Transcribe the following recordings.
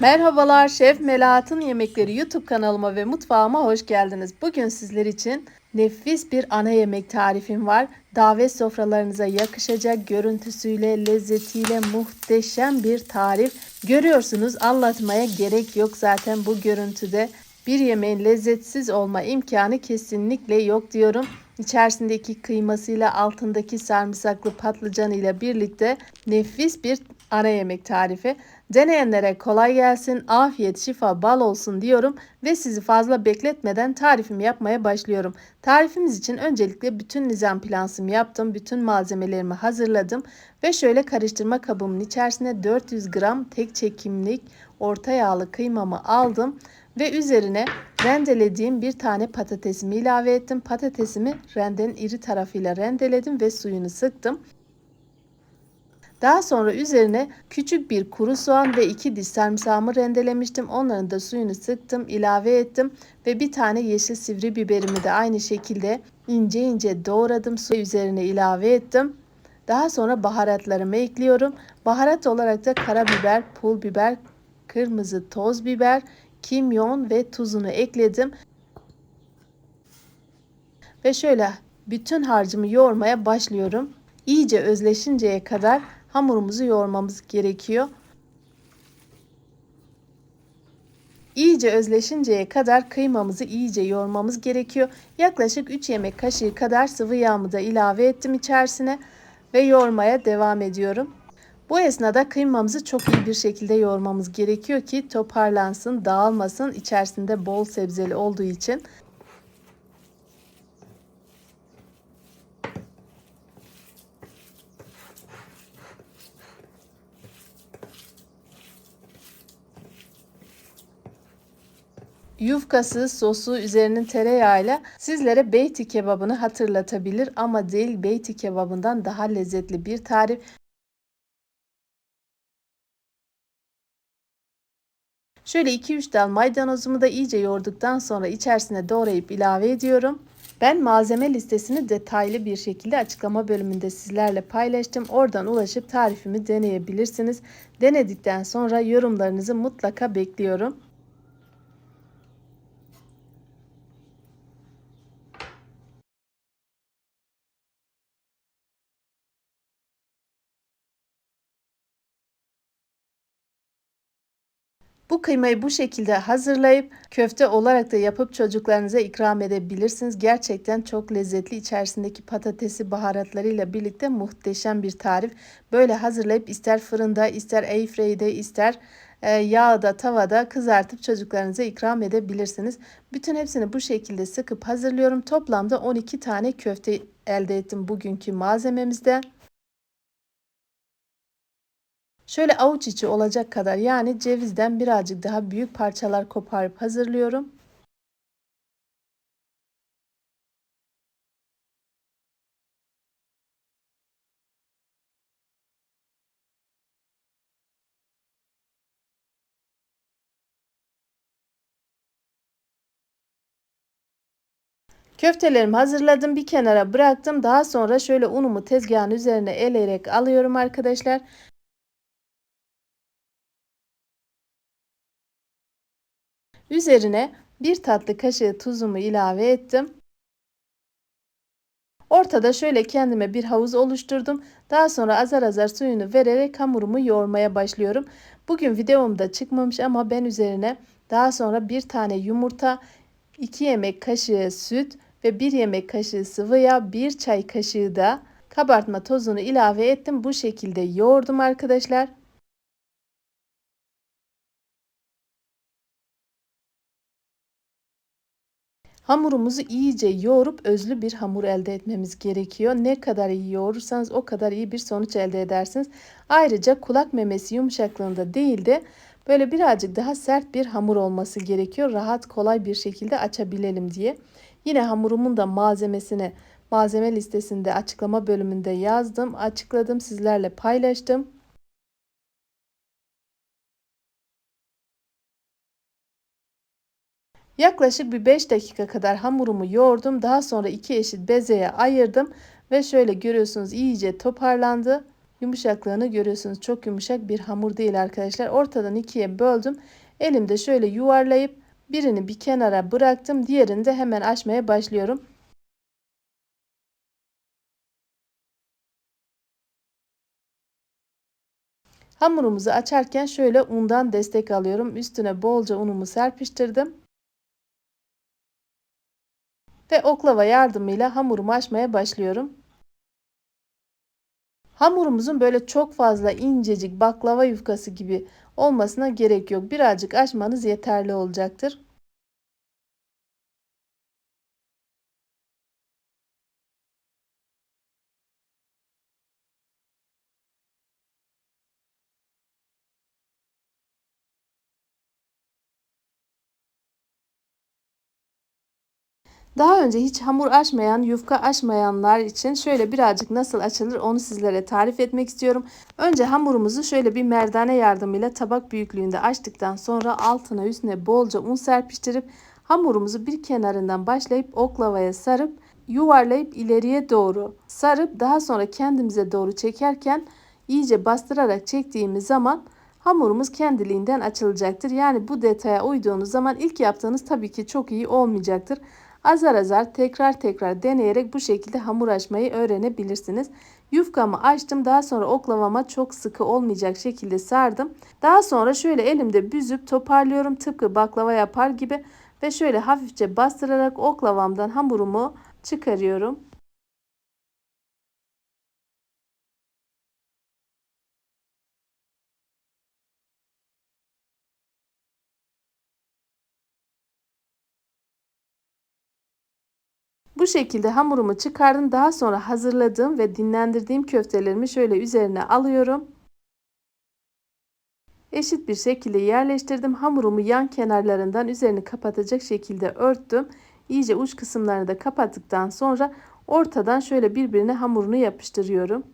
Merhabalar Şef Melahat'ın Yemekleri YouTube kanalıma ve mutfağıma hoş geldiniz. Bugün sizler için nefis bir ana yemek tarifim var. Davet sofralarınıza yakışacak görüntüsüyle, lezzetiyle muhteşem bir tarif. Görüyorsunuz anlatmaya gerek yok zaten bu görüntüde. Bir yemeğin lezzetsiz olma imkanı kesinlikle yok diyorum. İçerisindeki kıymasıyla altındaki sarımsaklı patlıcanıyla birlikte nefis bir ana yemek tarifi. Deneyenlere kolay gelsin, afiyet, şifa, bal olsun diyorum ve sizi fazla bekletmeden tarifimi yapmaya başlıyorum. Tarifimiz için öncelikle bütün nizam plansımı yaptım, bütün malzemelerimi hazırladım ve şöyle karıştırma kabımın içerisine 400 gram tek çekimlik orta yağlı kıymamı aldım ve üzerine rendelediğim bir tane patatesimi ilave ettim. Patatesimi rendenin iri tarafıyla rendeledim ve suyunu sıktım. Daha sonra üzerine küçük bir kuru soğan ve iki diş sarımsağımı rendelemiştim. Onların da suyunu sıktım, ilave ettim ve bir tane yeşil sivri biberimi de aynı şekilde ince ince doğradım. Su üzerine ilave ettim. Daha sonra baharatlarımı ekliyorum. Baharat olarak da karabiber, pul biber, kırmızı toz biber, kimyon ve tuzunu ekledim. Ve şöyle bütün harcımı yoğurmaya başlıyorum. İyice özleşinceye kadar hamurumuzu yoğurmamız gerekiyor. İyice özleşinceye kadar kıymamızı iyice yoğurmamız gerekiyor. Yaklaşık 3 yemek kaşığı kadar sıvı yağımı da ilave ettim içerisine ve yoğurmaya devam ediyorum. Bu esnada kıymamızı çok iyi bir şekilde yoğurmamız gerekiyor ki toparlansın, dağılmasın. İçerisinde bol sebzeli olduğu için Yufkası, sosu, üzerinin tereyağıyla sizlere beyti kebabını hatırlatabilir ama değil beyti kebabından daha lezzetli bir tarif. Şöyle 2-3 dal maydanozumu da iyice yoğurduktan sonra içerisine doğrayıp ilave ediyorum. Ben malzeme listesini detaylı bir şekilde açıklama bölümünde sizlerle paylaştım. Oradan ulaşıp tarifimi deneyebilirsiniz. Denedikten sonra yorumlarınızı mutlaka bekliyorum. Bu kıymayı bu şekilde hazırlayıp köfte olarak da yapıp çocuklarınıza ikram edebilirsiniz. Gerçekten çok lezzetli. İçerisindeki patatesi baharatlarıyla birlikte muhteşem bir tarif. Böyle hazırlayıp ister fırında, ister airfryde, ister e, yağda, tavada kızartıp çocuklarınıza ikram edebilirsiniz. Bütün hepsini bu şekilde sıkıp hazırlıyorum. Toplamda 12 tane köfte elde ettim bugünkü malzememizde. Şöyle avuç içi olacak kadar yani cevizden birazcık daha büyük parçalar koparıp hazırlıyorum. Köftelerimi hazırladım bir kenara bıraktım. Daha sonra şöyle unumu tezgahın üzerine eleyerek alıyorum arkadaşlar. Üzerine bir tatlı kaşığı tuzumu ilave ettim. Ortada şöyle kendime bir havuz oluşturdum. Daha sonra azar azar suyunu vererek hamurumu yoğurmaya başlıyorum. Bugün videomda çıkmamış ama ben üzerine daha sonra bir tane yumurta, 2 yemek kaşığı süt ve 1 yemek kaşığı sıvı yağ, 1 çay kaşığı da kabartma tozunu ilave ettim. Bu şekilde yoğurdum arkadaşlar. Hamurumuzu iyice yoğurup özlü bir hamur elde etmemiz gerekiyor. Ne kadar iyi yoğurursanız o kadar iyi bir sonuç elde edersiniz. Ayrıca kulak memesi yumuşaklığında değil de böyle birazcık daha sert bir hamur olması gerekiyor. Rahat kolay bir şekilde açabilelim diye. Yine hamurumun da malzemesini malzeme listesinde açıklama bölümünde yazdım. Açıkladım sizlerle paylaştım. Yaklaşık bir 5 dakika kadar hamurumu yoğurdum. Daha sonra iki eşit bezeye ayırdım ve şöyle görüyorsunuz iyice toparlandı. Yumuşaklığını görüyorsunuz. Çok yumuşak bir hamur değil arkadaşlar. Ortadan ikiye böldüm. Elimde şöyle yuvarlayıp birini bir kenara bıraktım. Diğerini de hemen açmaya başlıyorum. Hamurumuzu açarken şöyle undan destek alıyorum. Üstüne bolca unumu serpiştirdim. Ve oklava yardımıyla hamurumu açmaya başlıyorum. Hamurumuzun böyle çok fazla incecik baklava yufkası gibi olmasına gerek yok. Birazcık açmanız yeterli olacaktır. Daha önce hiç hamur açmayan, yufka açmayanlar için şöyle birazcık nasıl açılır onu sizlere tarif etmek istiyorum. Önce hamurumuzu şöyle bir merdane yardımıyla tabak büyüklüğünde açtıktan sonra altına üstüne bolca un serpiştirip hamurumuzu bir kenarından başlayıp oklavaya sarıp yuvarlayıp ileriye doğru sarıp daha sonra kendimize doğru çekerken iyice bastırarak çektiğimiz zaman hamurumuz kendiliğinden açılacaktır. Yani bu detaya uyduğunuz zaman ilk yaptığınız tabii ki çok iyi olmayacaktır. Azar azar tekrar tekrar deneyerek bu şekilde hamur açmayı öğrenebilirsiniz. Yufkamı açtım. Daha sonra oklavama çok sıkı olmayacak şekilde sardım. Daha sonra şöyle elimde büzüp toparlıyorum. Tıpkı baklava yapar gibi ve şöyle hafifçe bastırarak oklavamdan hamurumu çıkarıyorum. Şekilde hamurumu çıkardım. Daha sonra hazırladığım ve dinlendirdiğim köftelerimi şöyle üzerine alıyorum. Eşit bir şekilde yerleştirdim. Hamurumu yan kenarlarından üzerini kapatacak şekilde örttüm. İyice uç kısımlarını da kapattıktan sonra ortadan şöyle birbirine hamurunu yapıştırıyorum.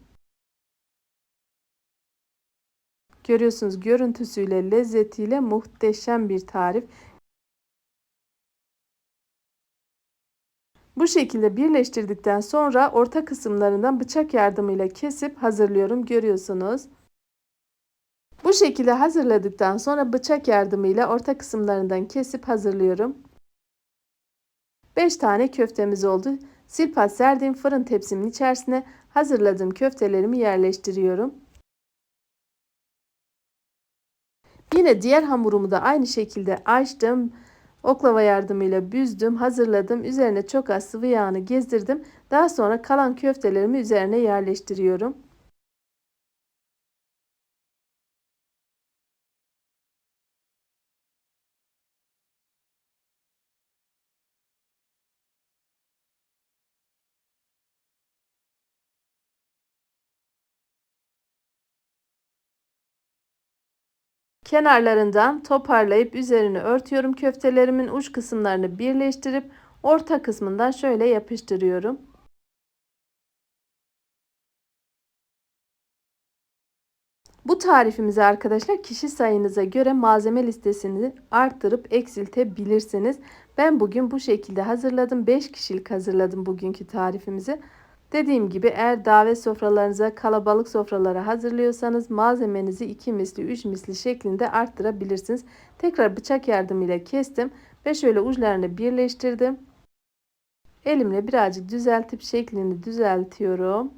Görüyorsunuz görüntüsüyle, lezzetiyle muhteşem bir tarif. Bu şekilde birleştirdikten sonra orta kısımlarından bıçak yardımıyla kesip hazırlıyorum. Görüyorsunuz. Bu şekilde hazırladıktan sonra bıçak yardımıyla orta kısımlarından kesip hazırlıyorum. 5 tane köftemiz oldu. Silpat serdiğim fırın tepsimin içerisine hazırladığım köftelerimi yerleştiriyorum. Yine diğer hamurumu da aynı şekilde açtım. Oklava yardımıyla büzdüm, hazırladım. Üzerine çok az sıvı yağını gezdirdim. Daha sonra kalan köftelerimi üzerine yerleştiriyorum. Kenarlarından toparlayıp üzerine örtüyorum. Köftelerimin uç kısımlarını birleştirip orta kısmından şöyle yapıştırıyorum. Bu tarifimizi arkadaşlar kişi sayınıza göre malzeme listesini arttırıp eksiltebilirsiniz. Ben bugün bu şekilde hazırladım. 5 kişilik hazırladım bugünkü tarifimizi. Dediğim gibi eğer davet sofralarınıza kalabalık sofralara hazırlıyorsanız malzemenizi 2 misli 3 misli şeklinde arttırabilirsiniz. Tekrar bıçak yardımıyla kestim ve şöyle uçlarını birleştirdim. Elimle birazcık düzeltip şeklini düzeltiyorum.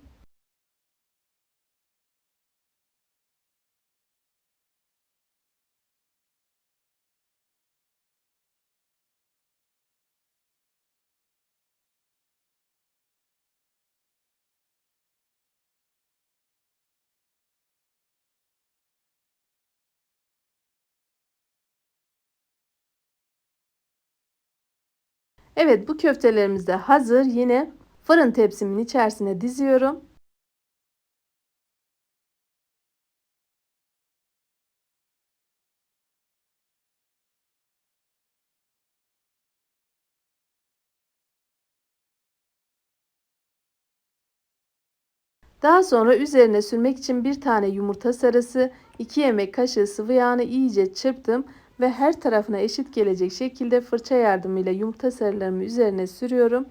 Evet bu köftelerimiz de hazır. Yine fırın tepsimin içerisine diziyorum. Daha sonra üzerine sürmek için bir tane yumurta sarısı, 2 yemek kaşığı sıvı yağını iyice çırptım ve her tarafına eşit gelecek şekilde fırça yardımıyla yumurta sarılarımı üzerine sürüyorum.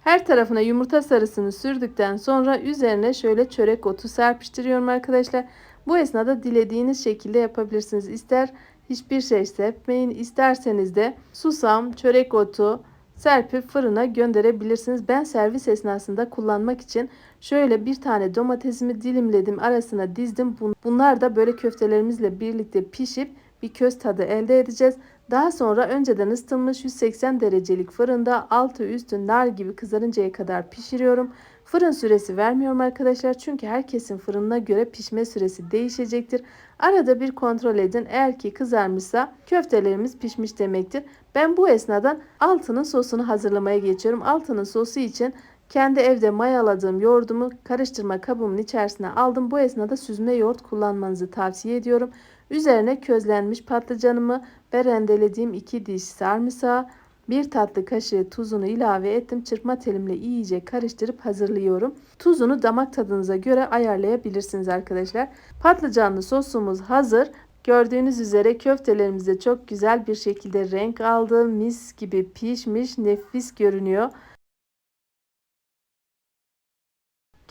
Her tarafına yumurta sarısını sürdükten sonra üzerine şöyle çörek otu serpiştiriyorum arkadaşlar. Bu esnada dilediğiniz şekilde yapabilirsiniz. İster hiçbir şey serpmeyin, isterseniz de susam, çörek otu serpip fırına gönderebilirsiniz. Ben servis esnasında kullanmak için şöyle bir tane domatesimi dilimledim, arasına dizdim. Bunlar da böyle köftelerimizle birlikte pişip bir köz tadı elde edeceğiz. Daha sonra önceden ısıtılmış 180 derecelik fırında altı üstü nar gibi kızarıncaya kadar pişiriyorum. Fırın süresi vermiyorum arkadaşlar çünkü herkesin fırınına göre pişme süresi değişecektir. Arada bir kontrol edin. Eğer ki kızarmışsa köftelerimiz pişmiş demektir. Ben bu esnada altının sosunu hazırlamaya geçiyorum. Altının sosu için kendi evde mayaladığım yoğurdumu karıştırma kabımın içerisine aldım. Bu esnada süzme yoğurt kullanmanızı tavsiye ediyorum. Üzerine közlenmiş patlıcanımı ve rendelediğim 2 diş sarımsağı, bir tatlı kaşığı tuzunu ilave ettim. Çırpma telimle iyice karıştırıp hazırlıyorum. Tuzunu damak tadınıza göre ayarlayabilirsiniz arkadaşlar. Patlıcanlı sosumuz hazır. Gördüğünüz üzere köftelerimiz de çok güzel bir şekilde renk aldı. Mis gibi pişmiş, nefis görünüyor.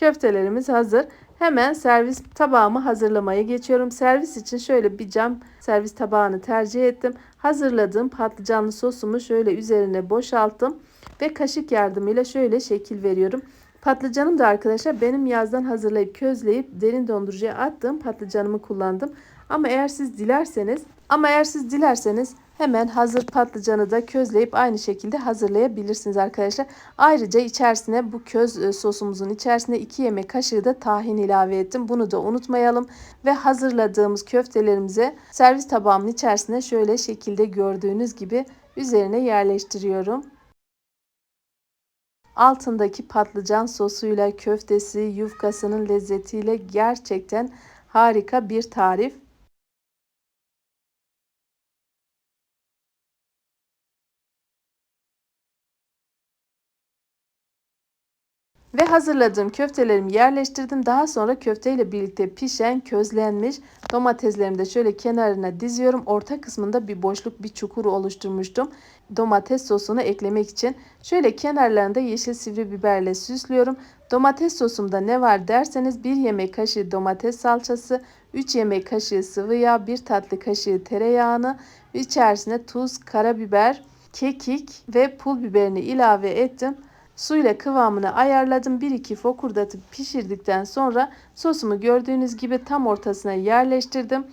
Köftelerimiz hazır. Hemen servis tabağımı hazırlamaya geçiyorum. Servis için şöyle bir cam servis tabağını tercih ettim. Hazırladığım patlıcanlı sosumu şöyle üzerine boşalttım ve kaşık yardımıyla şöyle şekil veriyorum. Patlıcanım da arkadaşlar benim yazdan hazırlayıp közleyip derin dondurucuya attığım patlıcanımı kullandım. Ama eğer siz dilerseniz ama eğer siz dilerseniz hemen hazır patlıcanı da közleyip aynı şekilde hazırlayabilirsiniz arkadaşlar. Ayrıca içerisine bu köz e, sosumuzun içerisine 2 yemek kaşığı da tahin ilave ettim. Bunu da unutmayalım ve hazırladığımız köftelerimize servis tabağımın içerisine şöyle şekilde gördüğünüz gibi üzerine yerleştiriyorum. Altındaki patlıcan sosuyla köftesi, yufkasının lezzetiyle gerçekten harika bir tarif. Ve hazırladığım köftelerimi yerleştirdim. Daha sonra köfteyle birlikte pişen, közlenmiş domateslerimi de şöyle kenarına diziyorum. Orta kısmında bir boşluk, bir çukur oluşturmuştum. Domates sosunu eklemek için. Şöyle kenarlarında yeşil sivri biberle süslüyorum. Domates sosumda ne var derseniz 1 yemek kaşığı domates salçası, 3 yemek kaşığı sıvı yağ, 1 tatlı kaşığı tereyağını, içerisine tuz, karabiber, kekik ve pul biberini ilave ettim. Suyla kıvamını ayarladım. 1-2 fokurdatıp pişirdikten sonra sosumu gördüğünüz gibi tam ortasına yerleştirdim.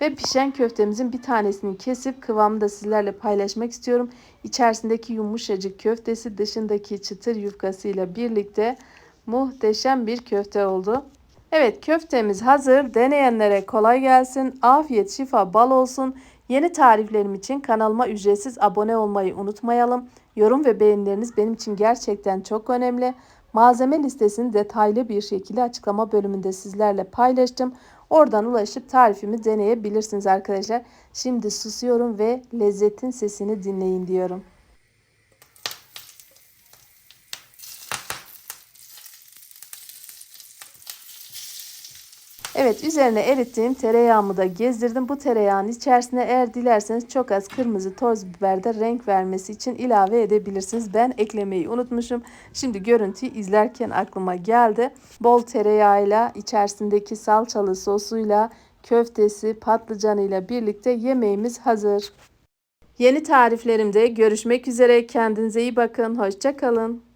Ve pişen köftemizin bir tanesini kesip kıvamını da sizlerle paylaşmak istiyorum. İçerisindeki yumuşacık köftesi dışındaki çıtır yufkasıyla birlikte muhteşem bir köfte oldu. Evet köftemiz hazır. Deneyenlere kolay gelsin. Afiyet şifa bal olsun. Yeni tariflerim için kanalıma ücretsiz abone olmayı unutmayalım. Yorum ve beğenileriniz benim için gerçekten çok önemli. Malzeme listesini detaylı bir şekilde açıklama bölümünde sizlerle paylaştım. Oradan ulaşıp tarifimi deneyebilirsiniz arkadaşlar. Şimdi susuyorum ve lezzetin sesini dinleyin diyorum. Evet üzerine erittiğim tereyağımı da gezdirdim. Bu tereyağın içerisine eğer dilerseniz çok az kırmızı toz biber de renk vermesi için ilave edebilirsiniz. Ben eklemeyi unutmuşum. Şimdi görüntüyü izlerken aklıma geldi. Bol tereyağıyla içerisindeki salçalı sosuyla köftesi patlıcanıyla birlikte yemeğimiz hazır. Yeni tariflerimde görüşmek üzere. Kendinize iyi bakın. Hoşçakalın.